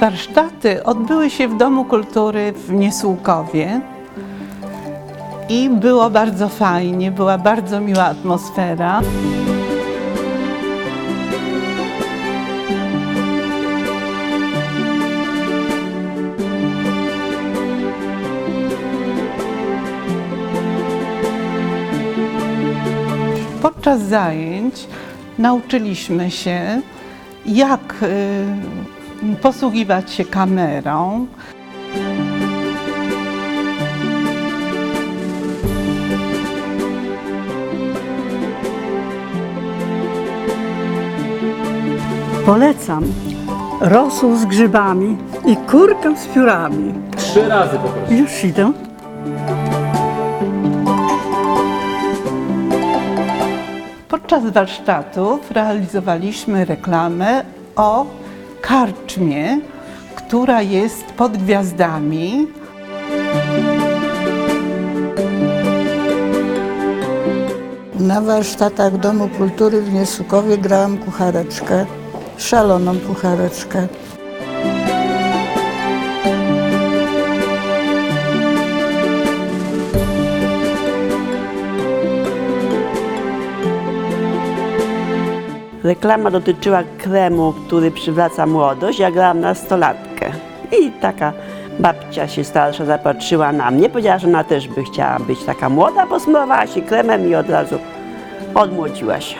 Warsztaty odbyły się w Domu Kultury w Niesłukowie i było bardzo fajnie, była bardzo miła atmosfera. Podczas zajęć nauczyliśmy się, jak y, posługiwać się kamerą, Polecam rosół z grzybami i kurkę z piórami. Trzy razy poproszę. Już idę. Podczas warsztatów realizowaliśmy reklamę o karczmie, która jest pod gwiazdami. Na warsztatach Domu Kultury w Niesłukowie grałam kuchareczkę, szaloną kuchareczkę. Reklama dotyczyła kremu, który przywraca młodość. Ja grałam nastolatkę. I taka babcia się starsza zapatrzyła na mnie. Powiedziała, że ona też by chciała być taka młoda, bo smarowała się kremem i od razu odmłodziła się.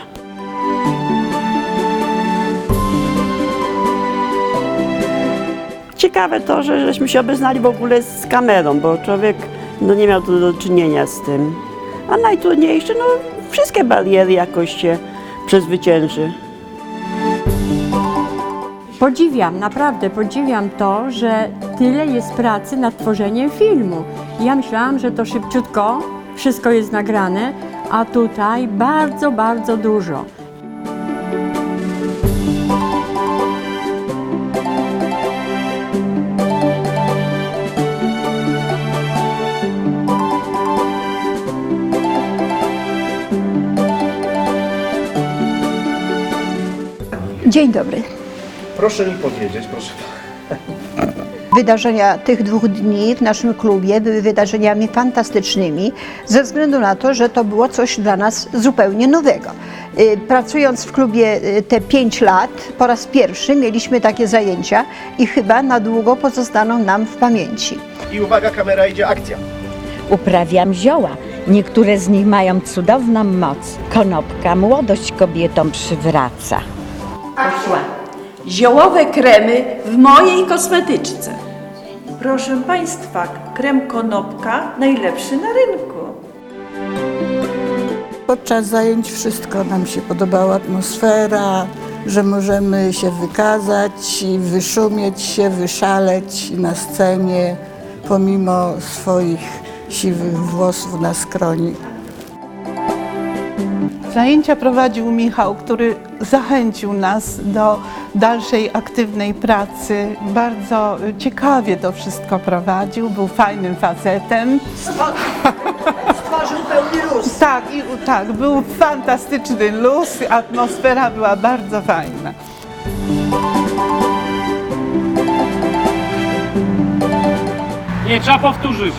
Ciekawe to, że żeśmy się obeznali w ogóle z kamerą, bo człowiek no, nie miał tu do czynienia z tym. A najtrudniejsze, no wszystkie bariery jakoś się przezwycięży. Podziwiam, naprawdę podziwiam to, że tyle jest pracy nad tworzeniem filmu. Ja myślałam, że to szybciutko wszystko jest nagrane, a tutaj bardzo, bardzo dużo. Dzień dobry. Proszę mi powiedzieć, proszę. Wydarzenia tych dwóch dni w naszym klubie były wydarzeniami fantastycznymi, ze względu na to, że to było coś dla nas zupełnie nowego. Y, Pracując w klubie y, te pięć lat, po raz pierwszy mieliśmy takie zajęcia i chyba na długo pozostaną nam w pamięci. I uwaga, kamera idzie, akcja. Uprawiam zioła. Niektóre z nich mają cudowną moc. Konopka młodość kobietom przywraca. Ziołowe kremy w mojej kosmetyczce. Proszę Państwa, krem konopka najlepszy na rynku. Podczas zajęć wszystko nam się podobała atmosfera, że możemy się wykazać, i wyszumieć się, wyszaleć na scenie, pomimo swoich siwych włosów na skroni. Zajęcia prowadził Michał, który zachęcił nas do dalszej aktywnej pracy. Bardzo ciekawie to wszystko prowadził, był fajnym facetem. Stworzył pełny luz. Tak, i, tak, był fantastyczny luz, atmosfera była bardzo fajna. Nie, trzeba powtórzyć.